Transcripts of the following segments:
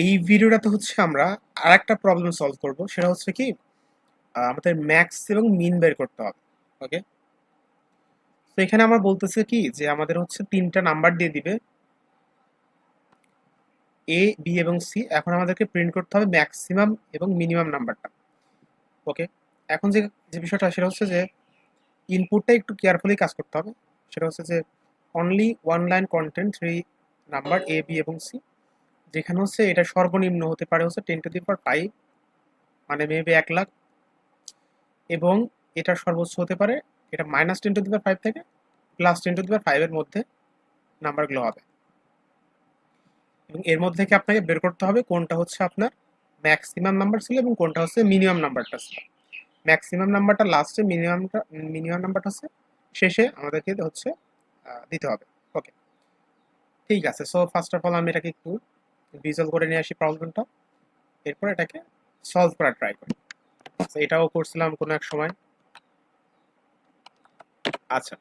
এই ভিডিওটাতে হচ্ছে আমরা আর একটা প্রবলেম সলভ করব। সেটা হচ্ছে কি আমাদের ম্যাক্স এবং মিন বের করতে হবে ওকে তো এখানে আমার বলতেছে কি যে আমাদের হচ্ছে তিনটা নাম্বার দিয়ে দিবে। এ বি এবং সি এখন আমাদেরকে প্রিন্ট করতে হবে ম্যাক্সিমাম এবং মিনিমাম নাম্বারটা ওকে এখন যে যে বিষয়টা, সেটা হচ্ছে যে ইনপুটটা একটু কেয়ারফুলি কাজ করতে হবে। সেটা হচ্ছে যে only one line content three number A B এবং সি যেখানে হচ্ছে এটা সর্বনিম্ন হতে পারে হচ্ছে ten to the power five মানে মেবি এক লাখ। এবং এটা সর্বোচ্চ হতে পারে, এটা minus ten to the power five থেকে plus ten to the power ফাইভের মধ্যে নাম্বারগুলো হবে। এবং এর মধ্যে থেকে আপনাকে বের করতে হবে কোনটা হচ্ছে আপনার ম্যাক্সিমাম নাম্বার ছিল এবং কোনটা হচ্ছে মিনিমাম নাম্বারটা ছিল। ম্যাক্সিমাম নাম্বারটা লাস্টে মিনিমামটা মিনিমাম নাম্বারটা হচ্ছে শেষে আমাদেরকে হচ্ছে দিতে হবে। ওকে ঠিক আছে সো ফার্স্ট অফ অল আমি এটাকে একটু ভিজুয়াল করে নিয়ে আসি প্রবলেমটা। এরপর এটাকে সলভ করার ট্রাই করি। এটাও করছিলাম কোনো এক সময়। আচ্ছা।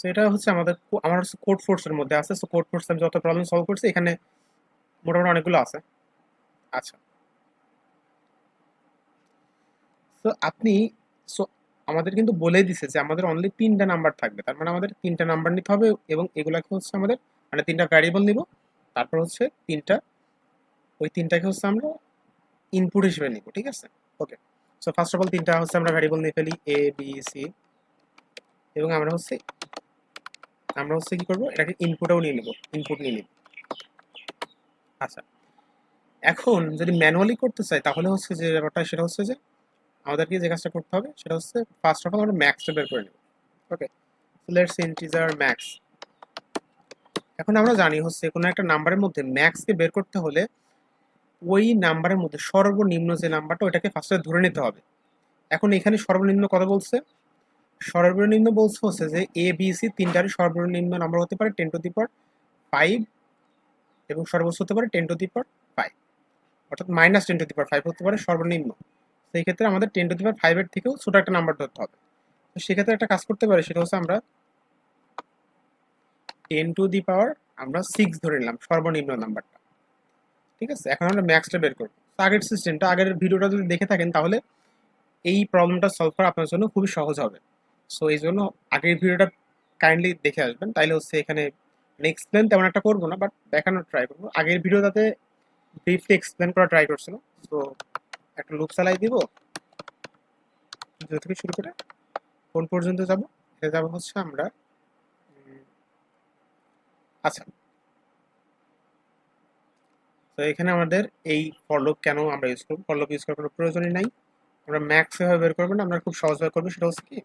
তো এটা হচ্ছে আমাদের আমার হচ্ছে কোড ফোর্সের মধ্যে আছে। সো কোড ফোর্স আমি যত প্রবলেম সলভ করছি, এখানে মোটামুটি অনেকগুলো আছে। আচ্ছা। তো আপনি সো আমাদের কিন্তু বলেই দিছে যে আমাদের অনলি তিনটা নাম্বার থাকবে। তার মানে আমাদের তিনটা নাম্বার নিতে হবে এবং এগুলাকে হচ্ছে আমাদের মানে তিনটা ভ্যারিয়েবল নিব। তারপর হচ্ছে তিনটা, ওই তিনটাকে হচ্ছে আমরা ইনপুট হিসেবে নিব, ঠিক আছে? Okay so first of all তিনটা হচ্ছে আমরা ভ্যারিয়েবল নিয়ে ফেলি এ বি সি এবং আমরা হচ্ছে আমরা হচ্ছে কি করব? এটাকে ইনপুটেও নিয়ে নিব ইনপুট নিয়ে নিব। আচ্ছা। এখন যদি ম্যানুয়ালি করতে চাই, তাহলে হচ্ছে যে ব্যাপারটা সেটা হচ্ছে যে আমাদেরকে যে কাজটা করতে হবে সেটা হচ্ছে ফার্স্ট অফ অল আমরা ম্যাক্সটা বের করে নেব। ওকে লেটস ইন্টিজার ম্যাক্স এখন আমরা জানি হচ্ছে কোনো একটা নাম্বারের মধ্যে ম্যাক্সকে বের করতে হলে ওই নাম্বারের মধ্যে সর্বনিম্ন যে নাম্বারটা ওইটাকে ফার্স্টে ধরে নিতে হবে। এখন এখানে সর্বনিম্ন কথা বলছে? সর্বনিম্ন বলছে হচ্ছে যে এ বি সি তিনটারই সর্বনিম্ন নাম্বার হতে পারে ten to the power five এবং সর্বোচ্চ হতে পারে ten to the power five অর্থাৎ minus ten to the power five হতে পারে সর্বনিম্ন। সেই ক্ষেত্রে আমাদের টেন টু দি পাওয়ার ফাইভের থেকেও ছোটো একটা নাম্বার ধরতে হবে। তো সেক্ষেত্রে একটা কাজ করতে পারে, সেটা হচ্ছে আমরা টেন টু দি পাওয়ার আমরা সিক্স ধরে নিলাম, সর্বনিম্ন নাম্বারটা ঠিক আছে? এখন আমরা ম্যাক্সটা বের করব। আগের সিস্টেমটা আগের ভিডিওটা যদি দেখে থাকেন, তাহলে এই প্রবলেমটা সলভ করা আপনার জন্য খুবই সহজ হবে। সো এই জন্য আগের ভিডিওটা কাইন্ডলি দেখে আসবেন। তাইলে হচ্ছে এখানে এক্সপ্লেন তেমন একটা করব না বাট দেখানোর ট্রাই করব। আগের ভিডিওটাতে ব্রিফলি এক্সপ্লেন করা ট্রাই করছিল তো একটা লুপ চালাই দিব। থেকে শুরু করে কোন পর্যন্ত যাব, এটা যাব হচ্ছে আমরা আচ্ছা তো এখানে আমাদের এই ফলক কেন আমরা ইউজ করব? ফলক ইউজ করার কোনো প্রয়োজনই নাই। আমরা ম্যাক্স এভাবে বের করব না, আমরা খুব সহজভাবে করব, সেটা হচ্ছে কি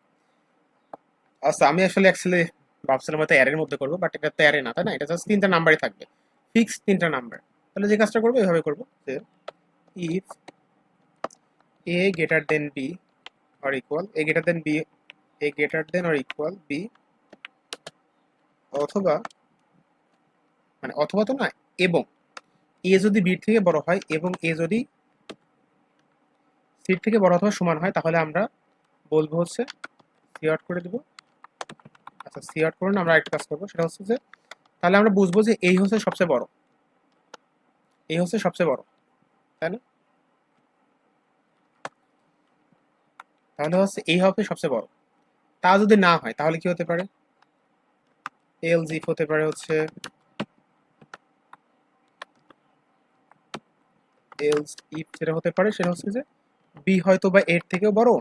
আচ্ছা আমি আসলে অ্যাকচুয়ালি ভাবছিলাম হয়তো অ্যারের মধ্যে করব বাট এটা তো অ্যারে না, তাই না? এটা জাস্ট তিনটা নাম্বারই থাকবে। ফিক্স তিনটা নাম্বার তাহলে যে কাজটা করব, এভাবে করব যে if A greater than B or equal A greater than B A greater than or equal B অথবা মানে অথবা তো না এবং এ যদি বির থেকে বড় হয় এবং এ যদি সির থেকে বড় অথবা সমান হয়, তাহলে আমরা বলব হচ্ছে সি আউট করে দিব। আচ্ছা সি আউট করে আমরা একটা কাজ করব, সেটা হচ্ছে যে, তাহলে আমরা বুঝব যে এই হচ্ছে সবচেয়ে বড়। এই হচ্ছে সবচেয়ে বড়, তাই না? তাহলে হচ্ছে এই হবে সবচেয়ে বড়। তা যদি না হয়, তাহলে কি হতে পারে? এল জিফ হতে পারে হচ্ছে এলস ইফ যেটা হতে পারে সেটা হচ্ছে যে বি হয়তো বা এর থেকেও বড়।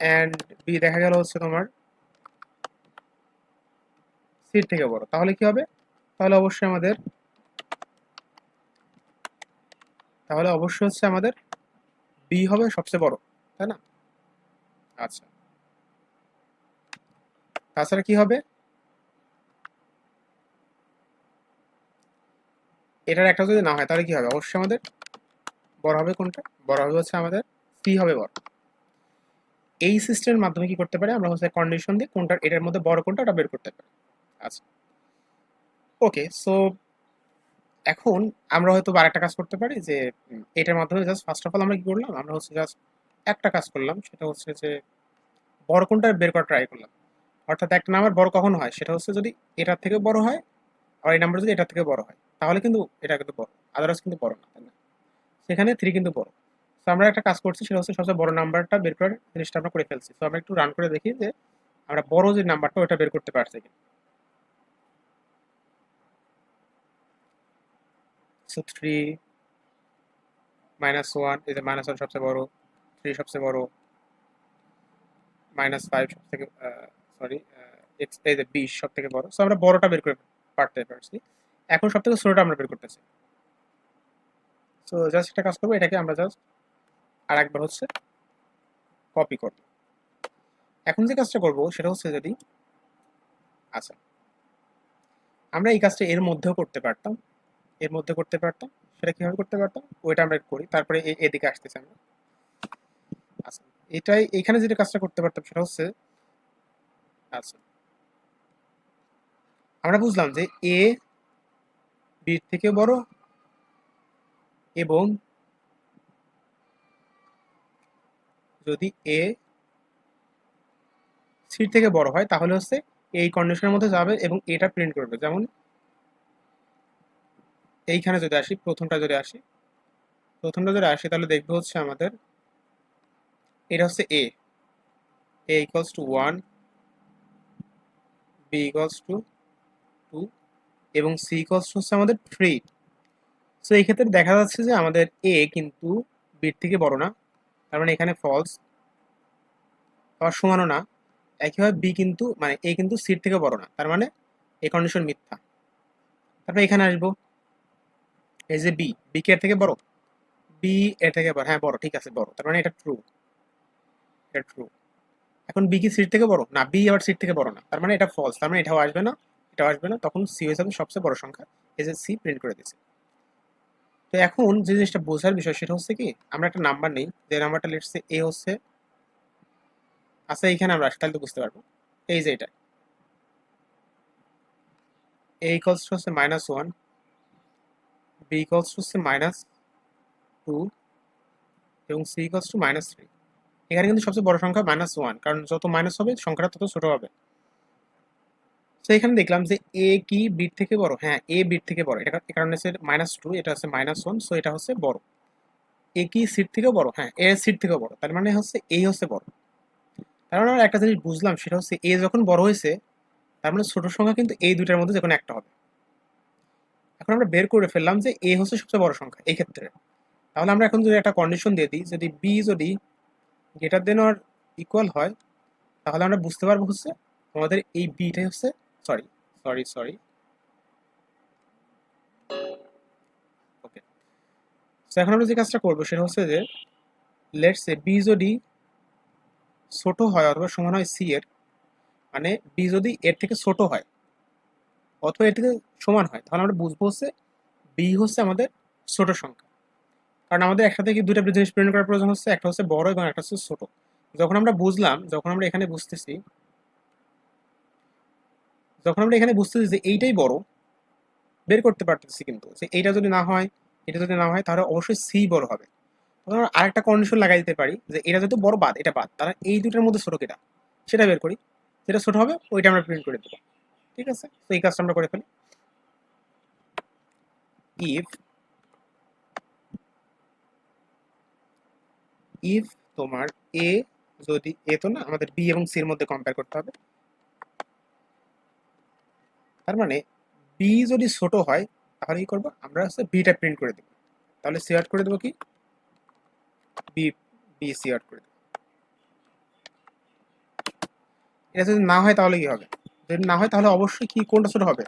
অ্যান্ড বি দেখা গেল হচ্ছে তোমার সির থেকে বড়। তাহলে কি হবে? তাহলে অবশ্যই আমাদের তাহলে অবশ্যই হচ্ছে আমাদের বি হবে সবচেয়ে বড়, তাই না? আচ্ছা। তাছাড়া কি হবে? এটার একটা যদি না হয়, তাহলে কি হবে? অবশ্যই আমাদের বড় হবে কোনটা? বড় হবে হচ্ছে আমাদের সি হবে বড়। এই সিস্টেমের মাধ্যমে কি করতে পারি? আমরা হচ্ছে কন্ডিশন দিয়ে কোনটা এটার মধ্যে বড় কোনটা ওটা বের করতে পারি। আচ্ছা। ওকে সো এখন আমরা হয়তো আরেকটা কাজ করতে পারি যে এটার মাধ্যমে জাস্ট ফার্স্ট অফ অল আমরা কি করলাম? আমরা হচ্ছে জাস্ট একটা কাজ করলাম, সেটা হচ্ছে যে বড় কোনটা বের করা ট্রাই করলাম। অর্থাৎ একটা নাম্বার বড় কখন হয়, সেটা হচ্ছে যদি এটার থেকে বড় হয় আর এই নাম্বার যদি এটার থেকে বড় হয়, তাহলে কিন্তু এটা কিন্তু বড় আদারওয়াইজ কিন্তু বড় না, তাই না? সেখানে থ্রি কিন্তু বড়। তো আমরা একটা কাজ করছি, সেটা হচ্ছে সবচেয়ে বড় নাম্বারটা বের করার জিনিসটা আমরা করে ফেলছি। তো আমরা একটু রান করে দেখি যে আমরা বড় যে নাম্বারটা, ওটা বের করতে পারছি কিনা। সো থ্রি মাইনাস ওয়ান এই যে মাইনাস ওয়ান সবচেয়ে বড়। থ্রি সবচেয়ে বড় মাইনাস ফাইভ সব থেকে সরি এক্স এই যে বিশ সব থেকে বড়। সো আমরা বড়টা বের করে পারতে পারছি। এখন সব থেকে ছোটটা আমরা বের করতেছি। সো জাস্ট একটা কাজ করব, এটাকে আমরা জাস্ট আর একবার হচ্ছে কপি করব। এখন যে কাজটা করব, সেটা হচ্ছে যদি আচ্ছা আমরা এই কাজটা এর মধ্যেও করতে পারতাম। এর মধ্যে করতে পারতাম, সেটা কীভাবে করতে পারতাম? ওইটা আমরা করি। তারপরে এদিকে আসতেছি আমরা। এটাই, এখানে যেটা কাজটা করতে পারতাম সেটা হচ্ছে আচ্ছা আমরা বুঝলাম যে এ বি থেকে বড় এবং যদি এ সি থেকে বড় হয়, তাহলে হচ্ছে এই কন্ডিশনের মধ্যে যাবে এবং এটা প্রিন্ট করবে। যেমন এইখানে যদি আসি, প্রথমটা যদি আসি, প্রথমটা যদি আসি, তাহলে দেখবে হচ্ছে আমাদের এটা হচ্ছে A A equals to one B equals to two এবং সি ইকুয়ালস টু হচ্ছে আমাদের থ্রি সো এই ক্ষেত্রে দেখা যাচ্ছে যে আমাদের এ কিন্তু বির থেকে বড় না। তার মানে এখানে ফলস আবার সমানও না। একইভাবে বি কিন্তু মানে এ কিন্তু সির থেকে বড় না। তার মানে এ কন্ডিশন মিথ্যা। তারপরে এখানে আসব। এই যে বি বি কে এর থেকে বড়? বি এর থেকে বড়। হ্যাঁ বড়। ঠিক আছে, বড়। তার মানে এটা ট্রু এটা ট্রু এখন বি কি সিট থেকে বড়? না বি আবার সিট থেকে বড় না। তার মানে এটা ফলস তার মানে এটাও আসবে না, এটাও আসবে না। তখন সি হয়ে যাবে সবচেয়ে বড় সংখ্যা, এই যে সি প্রিন্ট করে দিয়েছে। তো এখন যে জিনিসটা বোঝার বিষয়, সেটা হচ্ছে কি, আমরা একটা নাম্বার নেই, যে নাম্বারটা লেটছে এ হচ্ছে। আচ্ছা এইখানে আমরা তাহলে তো বুঝতে পারব। এই যে এটা। এ ইকলস হচ্ছে মাইনাস ওয়ান বি ইকলস হচ্ছে মাইনাস টু এবং C equals two minus three এখানে কিন্তু সবচেয়ে বড় সংখ্যা মাইনাস ওয়ান কারণ যত মাইনাস হবে, সংখ্যাটা তত ছোট হবে। তো এখানে দেখলাম যে এ কি বিট থেকে বড়? হ্যাঁ এ বিট থেকে বড়। এটা কারণে হচ্ছে মাইনাস টু এটা হচ্ছে মাইনাস ওয়ান সো এটা হচ্ছে বড়। এ কি সিট থেকে বড়? হ্যাঁ এ সিট থেকে বড়। তার মানে হচ্ছে এই হচ্ছে বড়। তার মানে আমরা একটা জিনিস বুঝলাম, সেটা হচ্ছে এ যখন বড় হয়েছে, তার মানে ছোট সংখ্যা কিন্তু এই দুটার মধ্যে যে কোনো একটা হবে। এখন আমরা বের করে ফেললাম যে এ হচ্ছে সবচেয়ে বড় সংখ্যা এই ক্ষেত্রে। তাহলে আমরা এখন যদি একটা কন্ডিশন দিয়ে দিই, যদি বি যদি গ্রেটার দেন অর ইকুয়াল হয়, তাহলে আমরা বুঝতে পারব হচ্ছে আমাদের এই বিটাই হচ্ছে সরি সরি সরি ওকে তো এখন আমরা যে কাজটা করব সেটা হচ্ছে যে লেটস এ বি যদি ছোট হয় অথবা সমান হয় সি এর মানে বি যদি এর থেকে ছোট হয় অথবা এর থেকে সমান হয়, তাহলে আমরা বুঝব হচ্ছে বি হচ্ছে আমাদের ছোট সংখ্যা। কারণ আমাদের একসাথে কি দুটা জিনিস প্রিন্ট করার প্রয়োজন হচ্ছে? একটা হচ্ছে বড় এবং একটা হচ্ছে ছোট। যখন আমরা বুঝলাম, যখন আমরা এখানে বুঝতেছি, যখন আমরা এখানে বুঝতেছি যে এইটাই বড়, বের করতে পারতেছি কিন্তু যে এইটা যদি না হয়, এটা যদি না হয়, তাহলে অবশ্যই সি বড় হবে। তখন আমরা আরেকটা কন্ডিশন লাগাই দিতে পারি যে এটা যেহেতু বড় বাদ, এটা বাদ, তাহলে এই দুটার মধ্যে ছোট কেটা? সেটা বের করি। যেটা ছোট হবে, ওইটা আমরা প্রিন্ট করে দেবো। ঠিক আছে? তো এই কাজটা আমরা করে ফেলি। ইফ ইফ তোমার এ যদি এ তো না, আমাদের বি এবং সির মধ্যে কম্পেয়ার করতে হবে। তার মানে বি যদি ছোট হয়, তাহলে কি করব? আমরা হচ্ছে বিটা প্রিন্ট করে দেবো। তাহলে সি আউট করে দেবো কি? বি বি সি আউট করে দেবো। এটা যদি না হয়, তাহলে কি হবে? যদি না হয়, তাহলে অবশ্যই কি, কোনটা ছোট হবে?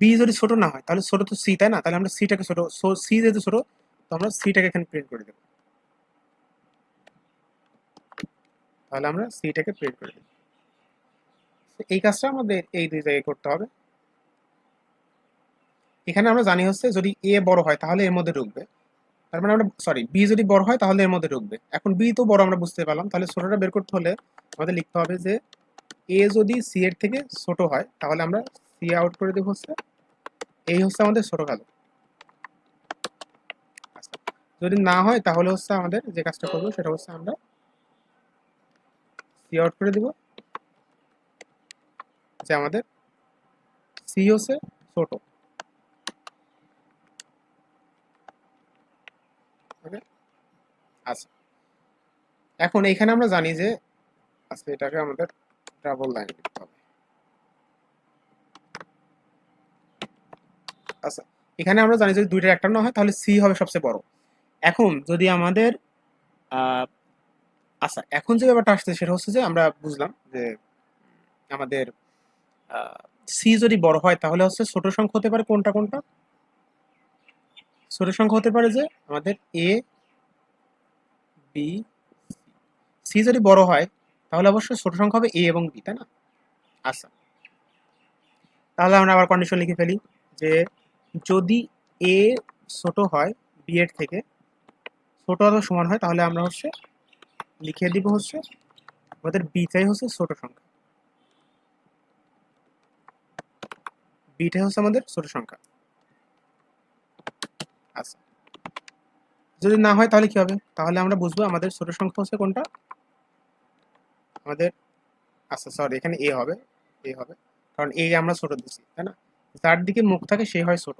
বি যদি ছোট না হয়, তাহলে ছোট তো সি তাই না? তাহলে আমরা সিটাকে ছোট সি যেহেতু ছোট, তো আমরা সিটাকে এখানে প্রিন্ট করে দেবো। তাহলে আমরা সিটাকে প্রিন্ট করে তো এই কাজটা আমাদের এই দুই জায়গায় করতে হবে। এখানে আমরা জানি হচ্ছে যদি এ বড় হয় তাহলে এর মধ্যে ঢুকবে। তার মানে আমরা সরি বি যদি বড় হয় তাহলে এর মধ্যে ঢুকবে। এখন বি তো বড় আমরা বুঝতে পারলাম। তাহলে ছোটটা বের করতে হলে আমাদের লিখতে হবে যে এ যদি সি এর থেকে ছোট হয় তাহলে আমরা সি আউট করে দেবো হচ্ছে। এই হচ্ছে আমাদের ছোট আচ্ছা, যদি না হয় তাহলে হচ্ছে আমাদের যে কাজটা করব সেটা হচ্ছে আমরা আউট করে দেব। যে আমাদের সি হচ্ছে ছোট আচ্ছা। এখন এখানে আমরা জানি যে আজকে এটাকে আমাদের ডাবল লাইন লিখতে হবে। আচ্ছা এখানে আমরা জানি যদি দুইটা একটা না হয়, তাহলে সি হবে সবচেয়ে বড়। এখন যদি আমাদের আচ্ছা এখন যে ব্যাপারটা আসছে সেটা হচ্ছে যে আমরা বুঝলাম যে আমাদের সি যদি বড় হয় তাহলে হচ্ছে ছোট সংখ্যা হতে পারে কোনটা কোনটা? ছোট সংখ্যা হতে পারে যে আমাদের এ বি সি যদি বড় হয় তাহলে অবশ্যই ছোট সংখ্যা হবে এ এবং বি তাই না? আচ্ছা। তাহলে আমরা আবার কন্ডিশন লিখে ফেলি যে যদি এ ছোট হয় বি এর থেকে, ছোট অথবা সমান হয় তাহলে আমরা হচ্ছে লিখে দিব হচ্ছে, আমাদের বিটাই হচ্ছে ছোট সংখ্যা। বিটাই হচ্ছে আমাদের ছোট সংখ্যা। আচ্ছা। যদি না হয় তাহলে কি হবে? তাহলে আমরা বুঝব আমাদের ছোট সংখ্যা হচ্ছে কোনটা? আমাদের আচ্ছা সরি এখানে এ হবে এ হবে। কারণ এ আমরা ছোট দিচ্ছি তাই না? যার দিকে মুখ থাকে, সে হয় ছোট,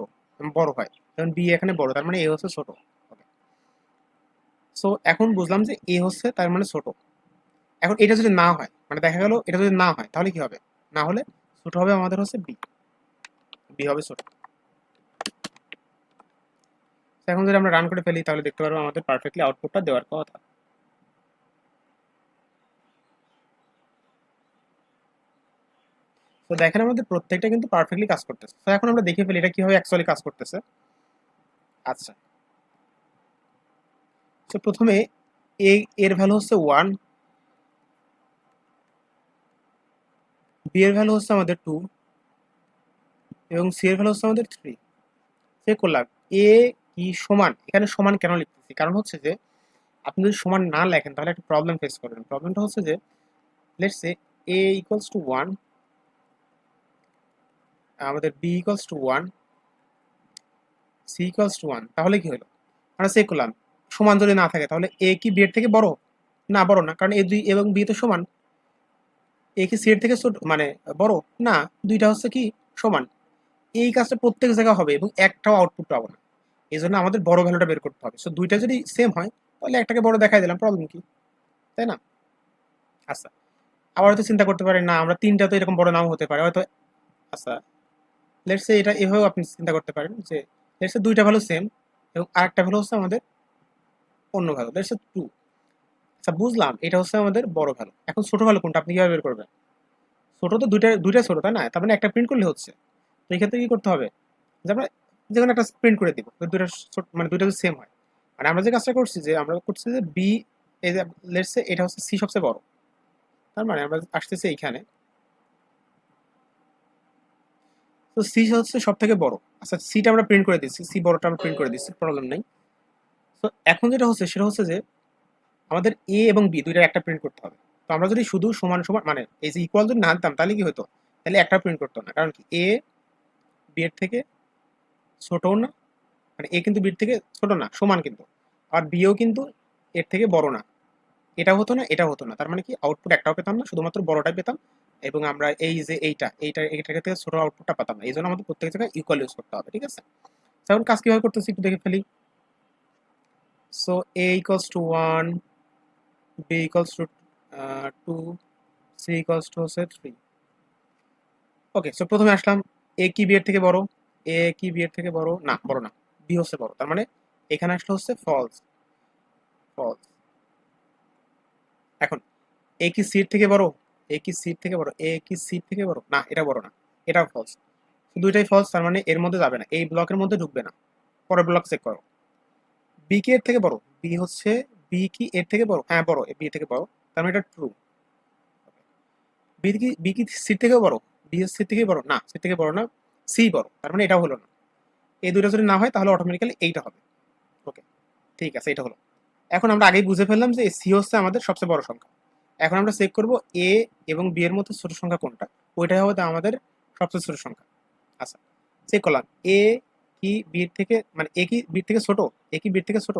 বড় হয়। যেমন বি এখানে বড়, তার মানে এ হচ্ছে ছোট। সো এখন বুঝলাম যে এ হচ্ছে তার মানে ছোট। এখন এটা যদি না হয় মানে দেখা গেল এটা যদি না হয়, তাহলে কি হবে? না হলে ছোট হবে আমাদের হচ্ছে বি বি হবে ছোট। এখন যদি আমরা রান করে ফেলি, তাহলে দেখতে পারব আমাদের পারফেক্টলি আউটপুটটা দেওয়ার কথা। তো দেখেন আমাদের প্রত্যেকটা কিন্তু পারফেক্টলি কাজ করতেছে। তো এখন আমরা দেখে ফেলি এটা কীভাবে অ্যাকচুয়ালি কাজ করতেছে। আচ্ছা। তো প্রথমে এ এর ভ্যালু হচ্ছে ওয়ান বি এর ভ্যালু হচ্ছে আমাদের টু এবং সি এর ভ্যালু হচ্ছে আমাদের থ্রি সে করলাম এ কি সমান? এখানে সমান কেন লিখতেছি? কারণ হচ্ছে যে, আপনি যদি সমান না লেখেন, তাহলে একটা প্রবলেম ফেস করবেন। প্রবলেমটা হচ্ছে যে let's A equals to one আমাদের B equals to one C equals to one তাহলে কি হলো? আমরা সে করলাম সমান যদি না থাকে, তাহলে এ কি বি এর থেকে বড়? না বড় না। কারণ এ দুই এবং বি তো সমান। এ কি সি এর থেকে ছোট মানে বড়? না, দুইটা হচ্ছে কি? সমান। এই কাজটা প্রত্যেক জায়গায় হবে এবং একটাও আউটপুট পাবো না। এই জন্য আমাদের বড় ভ্যালুটা বের করতে হবে। সো দুইটা যদি সেম হয়, তাহলে একটাকে বড় দেখাই দিলাম। প্রবলেম কি? তাই না? আচ্ছা। আবার হয়তো চিন্তা করতে পারেন, না, আমরা তিনটা তো এরকম বড় নাও হতে পারে। হয়তো আচ্ছা। লেটসে এটা এভাবেও আপনি চিন্তা করতে পারেন যে লেটসে দুইটা ভ্যালু সেম এবং আরেকটা ভ্যালু হচ্ছে আমাদের অন্য ভ্যালু লেটসে টু আচ্ছা বুঝলাম, এটা হচ্ছে আমাদের বড় ভ্যালু এখন ছোট ভ্যালু কোনটা আপনি কীভাবে বের করবেন? ছোট তো দুইটা দুইটা ছোট, তাই না? তার মানে একটা প্রিন্ট করলে হচ্ছে। তো এই ক্ষেত্রে কি করতে হবে? যে আমরা যে কোনো একটা প্রিন্ট করে দিব দুইটা মানে দুইটা সেম হয়। মানে আমরা যে কাজটা করছি যে, আমরা করছি যে বি এই যে লেটসে এটা হচ্ছে সি সবচেয়ে বড়। তার মানে আমরা আসতেছি এইখানে। তো সি হচ্ছে সব থেকে বড়। আচ্ছা সিটা আমরা প্রিন্ট করে দিচ্ছি সি বড়টা আমরা প্রিন্ট করে দিচ্ছি প্রবলেম নেই। এখন যেটা হচ্ছে, সেটা হচ্ছে যে আমাদের এ এবং বি দুইটার একটা প্রিন্ট করতে হবে। তো আমরা যদি শুধু সমান সমান মানে এই যে ইকুয়াল যদি না আনতাম, তাহলে কি হতো তাহলে একটা প্রিন্ট করতো না। কারণ কি এ বি এর থেকে ছোটও না মানে এ কিন্তু বির থেকে ছোট না, সমান কিন্তু। আর বিও কিন্তু এর থেকে বড় না। এটা হতো না, এটা হতো না। তার মানে কি আউটপুট একটাও পেতাম না, শুধুমাত্র বড়টাই পেতাম। এবং আমরা এই যে এইটা এইটা এইটা থেকে ছোট আউটপুটটা পেতাম না। এই জন্য আমাদের প্রত্যেক জায়গায় ইকুয়াল ইউজ করতে হবে, ঠিক আছে? এখন কাজ কীভাবে করতেছি একটু দেখে ফেলি। So A equals to one B equals to two C equals to হচ্ছে থ্রি ওকে সো প্রথমে আসলাম এ কি বি এর থেকে বড়? এ কি বি এর থেকে বড়? না বড় না। বি হচ্ছে বড় তার মানে এখানে আসলে হচ্ছে ফলস ফলস এখন এ কি সির থেকে বড়? এ কি সির থেকে বড়? এ কি সির থেকে বড়? না এটা বড় না এটাও ফলস দুইটাই ফলস তার মানে এর মধ্যে যাবে না এই ব্লকের মধ্যে ঢুকবে না পরের ব্লক চেক করো। বি কি এর থেকে বড়। বি হচ্ছে বি কি এর থেকে বড়। হ্যাঁ বড় বি থেকে বড়। তার মানে এটা ট্রু বি কি বি কি সির থেকে বড়। বি সির থেকে বড়। না সির থেকে বড় না সি বড়। তার মানে এটা হলো না। এই দুটো যদি না হয়, তাহলে অটোমেটিক্যালি এইটা হবে। ওকে ঠিক আছে এটা হলো। এখন আমরা আগেই বুঝে ফেললাম যে সি হচ্ছে আমাদের সবচেয়ে বড় সংখ্যা। এখন আমরা চেক করব এ এবং বি এর মধ্যে ছোট সংখ্যা কোনটা? ওইটাই হবে আমাদের সবচেয়ে ছোট সংখ্যা। আচ্ছা চেক করলাম। এ কি বিট থেকে মানে একই কি বি থেকে ছোট, একই কি বি থেকে ছোট,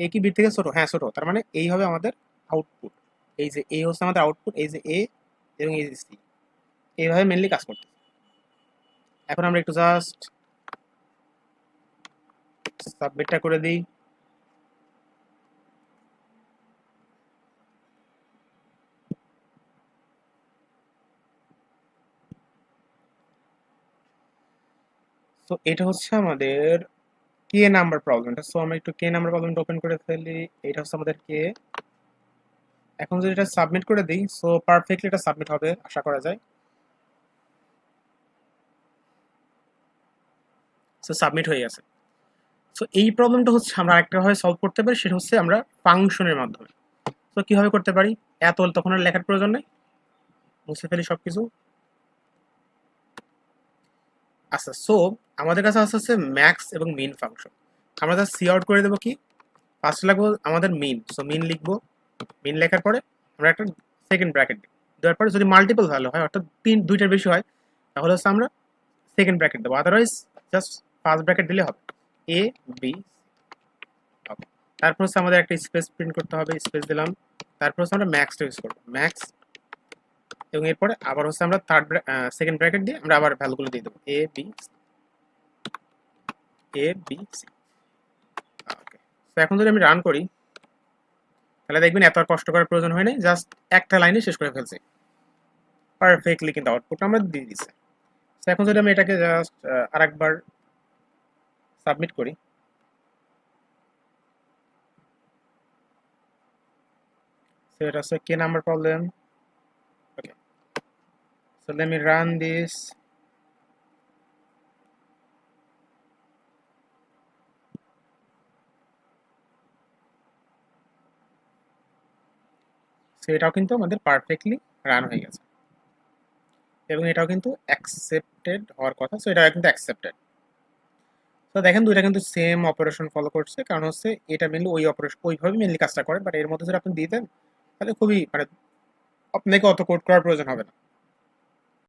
একই কি বি থেকে ছোট হ্যাঁ ছোট, তার মানে এই হবে আমাদের আউটপুট এই যে এ হচ্ছে আমাদের আউটপুট এই যে এ এবং এই যে সি এইভাবে মেনলি কাজ করতে এখন আমরা একটু জাস্ট সাবমিটটা করে দিই। তো এটা হচ্ছে আমাদের কে নাম্বার প্রবলেমটা সো আমরা একটু কে নাম্বার প্রবলেমটা ওপেন করে ফেলি। এটা হচ্ছে আমাদের কে এখন যদি এটা সাবমিট করে দিই সো পারফেক্টলি এটা সাবমিট হবে, আশা করা যায়। সো সাবমিট হয়ে গেছে। সো এই প্রবলেমটা হচ্ছে আমরা আরেকটা ভাবে সলভ করতে পারি, সেটা হচ্ছে আমরা ফাংশনের মাধ্যমে। তো কীভাবে করতে পারি? এত তখন আর লেখার প্রয়োজন নেই। মুছে ফেলি সব কিছু আচ্ছা সো আমাদের কাছে আছে হচ্ছে ম্যাক্স এবং মিন ফাংশন আমরা জাস্ট সি আউট করে দেবো কি? ফার্স্ট লাগবো আমাদের মিন সো মিন লিখব। মিন লেখার পরে আমরা একটা সেকেন্ড ব্র্যাকেট দেওয়ার পরে যদি মাল্টিপল ভ্যালু হয়, অর্থাৎ তিন, দুইটার বেশি হয়, তাহলে হচ্ছে আমরা সেকেন্ড ব্র্যাকেট দেবো। আদারওয়াইজ জাস্ট ফার্স্ট ব্র্যাকেট দিলে হবে। এ বি তারপর হচ্ছে আমাদের একটা স্পেস প্রিন্ট করতে হবে স্পেস দিলাম। তারপর হচ্ছে আমরা ম্যাক্সটা ইউজ করব। ম্যাক্স এবং এরপরে আবার হচ্ছে আমরা থার্ড সেকেন্ড ব্র্যাকেট দিয়ে আমরা আবার ভ্যালুগুলো দিয়ে দেবো। A B A B C okay তো এখন যদি আমি রান করি, তাহলে দেখবেন এত আর কষ্ট করার প্রয়োজন হয় নাই জাস্ট একটা লাইনে শেষ করে ফেলছি। পারফেক্টলি কিন্তু আউটপুট আমরা দিয়ে দিচ্ছে তো এখন যদি আমি এটাকে জাস্ট আরেকবার সাবমিট করি a key number problem. Okay. So, let me run this. So, এটাও কিন্তু আমাদের পারফেক্টলি রান হয়ে গেছে। এবং এটাও কিন্তু অ্যাকসেপ্টেড হওয়ার কথা। সো এটা কিন্তু অ্যাকসেপ্টেড তো দেখেন দুইটা কিন্তু সেম অপারেশন ফলো করছে। কারণ হচ্ছে এটা মেনলি ওই অপারেশন ওইভাবে মেনলি কাজটা করে। বাট এর মধ্যে যদি আপনি দিয়ে দেন, তাহলে খুবই মানে আপনাকে অত কোড করার প্রয়োজন হবে না।